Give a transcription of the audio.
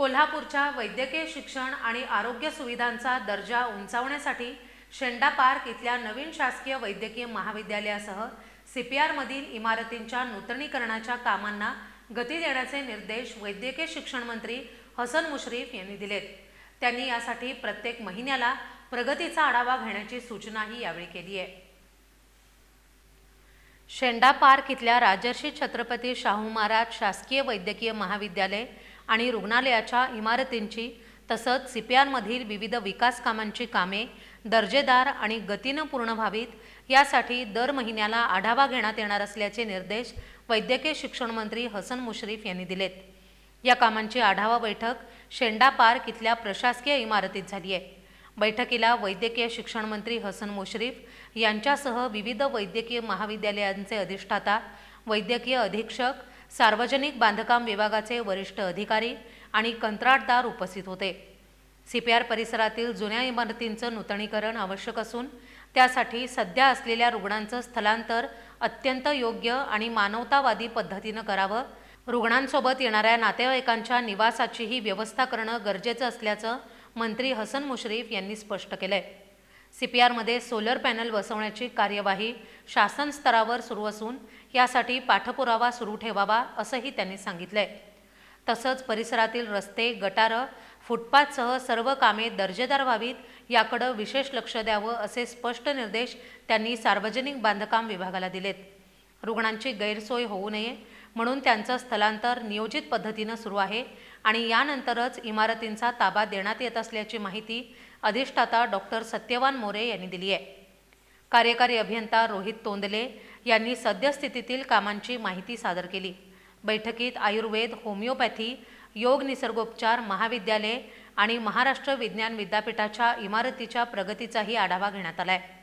कोल्हापूरच्या वैद्यकीय शिक्षण आणि आरोग्य सुविधांचा दर्जा उंचावण्यासाठी शेंडा पार्क इथल्या नवीन शासकीय वैद्यकीय महाविद्यालयासह सीपीआरमधील इमारतींच्या नूतनीकरणाच्या कामांना गती देण्याचे निर्देश वैद्यकीय शिक्षण मंत्री हसन मुश्रीफ यांनी दिलेत. त्यांनी यासाठी प्रत्येक महिन्याला प्रगतीचा आढावा घेण्याची सूचनाही यावेळी केली आहे. शेंडा पार्क इथल्या राजर्षी छत्रपती शाहू महाराज शासकीय वैद्यकीय महाविद्यालय आणि रुग्णालयाच्या इमारतींची तसंच सीपीआरमधील विविध विकास कामांची कामे दर्जेदार आणि गतीनं पूर्ण व्हावीत यासाठी दर महिन्याला आढावा घेण्यात येणार असल्याचे निर्देश वैद्यकीय शिक्षण मंत्री हसन मुश्रीफ यांनी दिलेत. या कामांची आढावा बैठक शेंडा पार्क इथल्या प्रशासकीय इमारतीत झाली आहे. बैठकीला वैद्यकीय शिक्षण मंत्री हसन मुश्रीफ यांच्यासह विविध वैद्यकीय महाविद्यालयांचे अधिष्ठाता वैद्यकीय अधीक्षक सार्वजनिक बांधकाम विभागाचे वरिष्ठ अधिकारी आणि कंत्राटदार उपस्थित होते. सीपीआर परिसरातील जुन्या इमारतींचं नूतनीकरण आवश्यक असून त्यासाठी सध्या असलेल्या रुग्णांचं स्थलांतर अत्यंत योग्य आणि मानवतावादी पद्धतीनं करावं. रुग्णांसोबत येणाऱ्या नातेवाईकांच्या निवासाचीही व्यवस्था करणं गरजेचं असल्याचं मंत्री हसन मुश्रीफ यांनी स्पष्ट सी पी आरमध्ये सोलर पॅनल बसवण्याची कार्यवाही शासन स्तरावर सुरू असून यासाठी पाठपुरावा सुरू ठेवावा असंही त्यांनी सांगितलंय. तसंच परिसरातील रस्ते गटारं फुटपाथसह सर्व कामे दर्जेदार व्हावीत याकडं विशेष लक्ष द्यावं असे स्पष्ट निर्देश त्यांनी सार्वजनिक बांधकाम विभागाला दिलेत. रुग्णांची गैरसोय होऊ नये म्हणून त्यांचं स्थलांतर नियोजित पद्धतीनं सुरू आहे आणि यानंतरच इमारतींचा ताबा देण्यात येत असल्याची माहिती अधिष्ठाता डॉक्टर सत्यवान मोरे यांनी दिली आहे. कार्यकारी अभियंता रोहित तोंदले यांनी सद्यस्थितीतील कामांची माहिती सादर केली. बैठकीत आयुर्वेद होमिओपॅथी योग निसर्गोपचार महाविद्यालय आणि महाराष्ट्र विज्ञान विद्यापीठाच्या इमारतीच्या प्रगतीचाही आढावा घेण्यात आला आहे